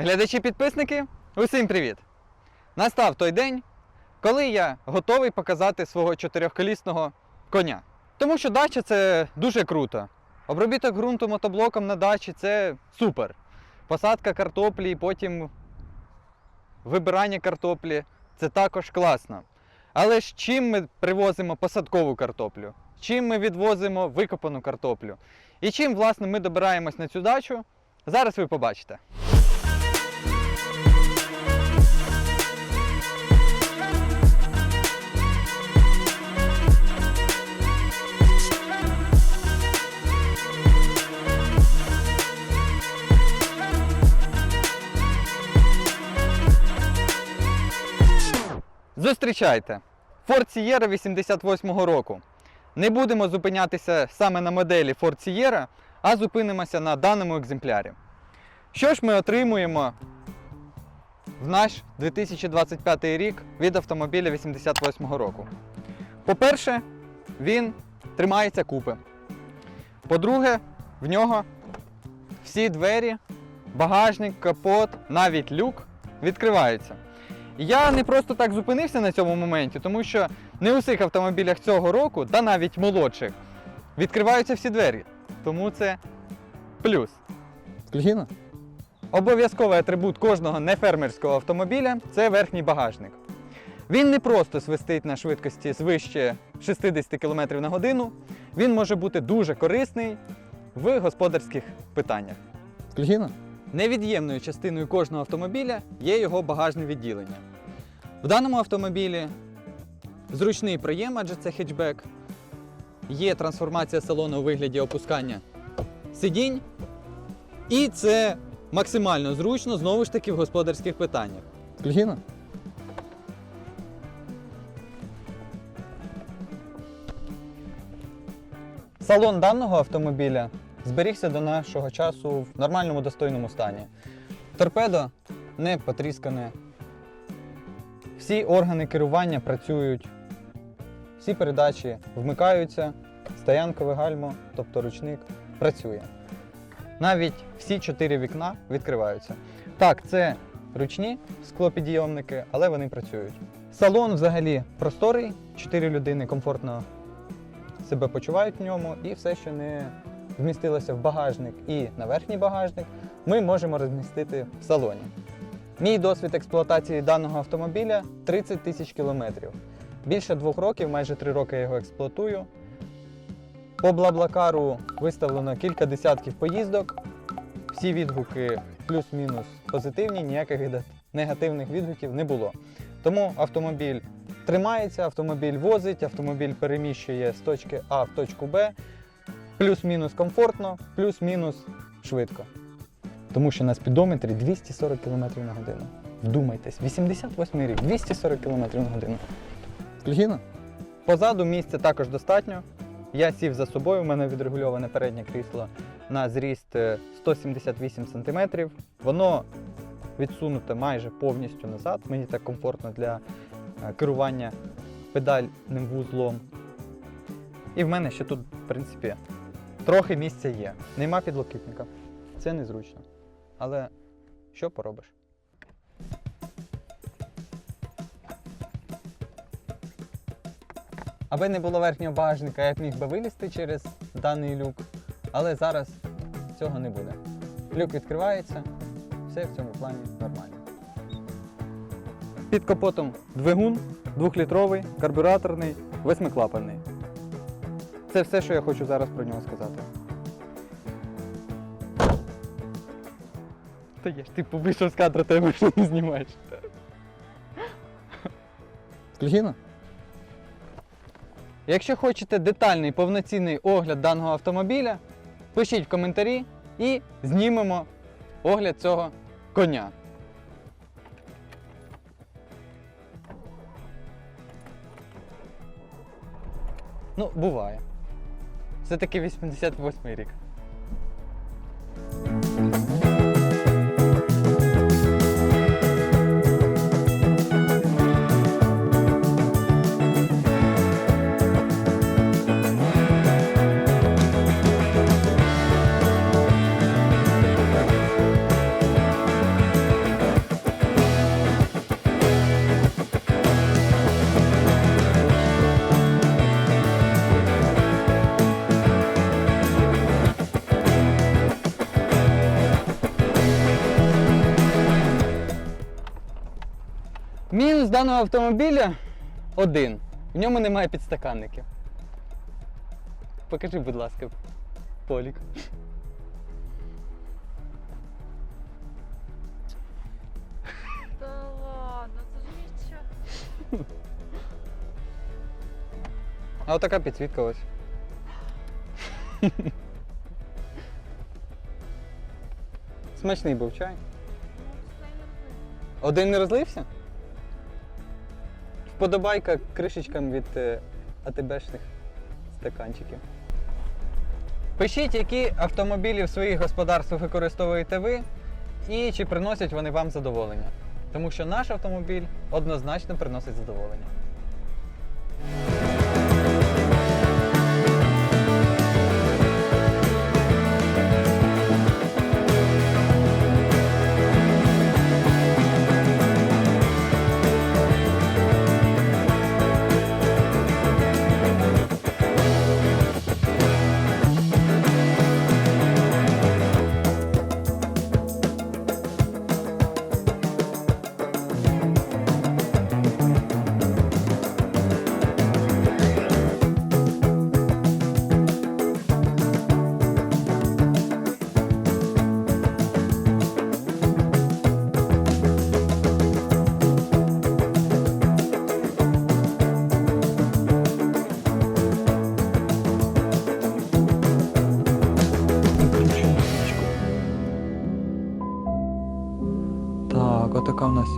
Глядачі-підписники, усім привіт! Настав той день, коли я готовий показати свого чотирьохколісного коня. Тому що дача це дуже круто. Обробіток ґрунту мотоблоком на дачі це супер. Посадка картоплі потім вибирання картоплі це також класно. Але ж чим ми привозимо посадкову картоплю? Чим ми відвозимо викопану картоплю? І чим, власне, ми добираємось на цю дачу? Зараз ви побачите. Зустрічайте! Ford Sierra 88-го року. Не будемо зупинятися саме на моделі Ford Sierra, а зупинимося на даному екземплярі. Що ж ми отримуємо в наш 2025 рік від автомобіля 88-го року? По-перше, він тримається купи. По-друге, в нього всі двері, багажник, капот, навіть люк відкриваються. Я не просто так зупинився на цьому моменті, тому що не у всіх автомобілях цього року, та навіть молодших, відкриваються всі двері. Тому це плюс. Клігіна? Обов'язковий атрибут кожного нефермерського автомобіля це верхній багажник. Він не просто свистить на швидкості свище 60 км на годину, він може бути дуже корисний в господарських питаннях. Клігіна? Невід'ємною частиною кожного автомобіля є його багажне відділення. В даному автомобілі зручний проєм, адже це хетчбек. Є трансформація салону у вигляді опускання сидінь. І це максимально зручно знову ж таки в господарських питаннях. Клігіна? Салон даного автомобіля зберігся до нашого часу в нормальному достойному стані. Торпедо не потріскане. Всі органи керування працюють, всі передачі вмикаються, стоянкове гальмо, тобто ручник, працює. Навіть всі чотири вікна відкриваються. Так, це ручні склопідйомники, але вони працюють. Салон взагалі просторий, чотири людини комфортно себе почувають в ньому, і все, що не вмістилося в багажник і на верхній багажник, ми можемо розмістити в салоні. Мій досвід експлуатації даного автомобіля 30 тисяч кілометрів. Більше двох років, майже три роки я його експлуатую. По Блаблакару виставлено кілька десятків поїздок. Всі відгуки плюс-мінус позитивні, ніяких негативних відгуків не було. Тому автомобіль тримається, автомобіль возить, автомобіль переміщує з точки А в точку Б, плюс-мінус комфортно, плюс-мінус швидко. Тому що на спідометрі 240 км на годину. Вдумайтесь, 88 рік, 240 км на годину. Клігіна? Позаду місця також достатньо. Я сів за собою, у мене відрегульоване переднє крісло на зріст е, 178 см. Воно відсунуте майже повністю назад. Мені так комфортно для е, керування педальним вузлом. І в мене ще тут, в принципі, трохи місця є. Нема підлокітника. Це незручно. Але що поробиш? Аби не було верхнього багажника, я б міг би вилізти через даний люк, але зараз цього не буде. Люк відкривається, все в цьому плані нормально. Під капотом двигун, двохлітровий, карбюраторний, восьмиклапанний. Це все, що я хочу зараз про нього сказати. Та є ж ти вийшов з кадру, тебе що не знімаєш. Клігіна? Якщо хочете детальний повноцінний огляд даного автомобіля, пишіть в коментарі і знімемо огляд цього коня. Ну, буває. Це таки 88 рік. Мінус даного автомобіля один. В ньому немає підстаканників. Покажи, будь ласка, Полік. Да ладно, це ж нічого. А отака підсвітка ось. Смачний був чай. Ну. Один не розлився? Вподобайка кришечкам від е, АТБшних стаканчиків. Пишіть, які автомобілі в своїх господарствах використовуєте ви і чи приносять вони вам задоволення. Тому що наш автомобіль однозначно приносить задоволення.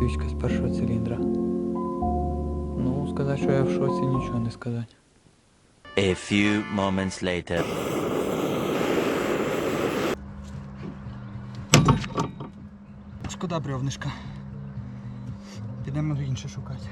Свічка з першого циліндра. Ну, сказати, що я в шоці, нічого не сказати. A few moments later. Шкода бревнишка. Підемо інше шукати.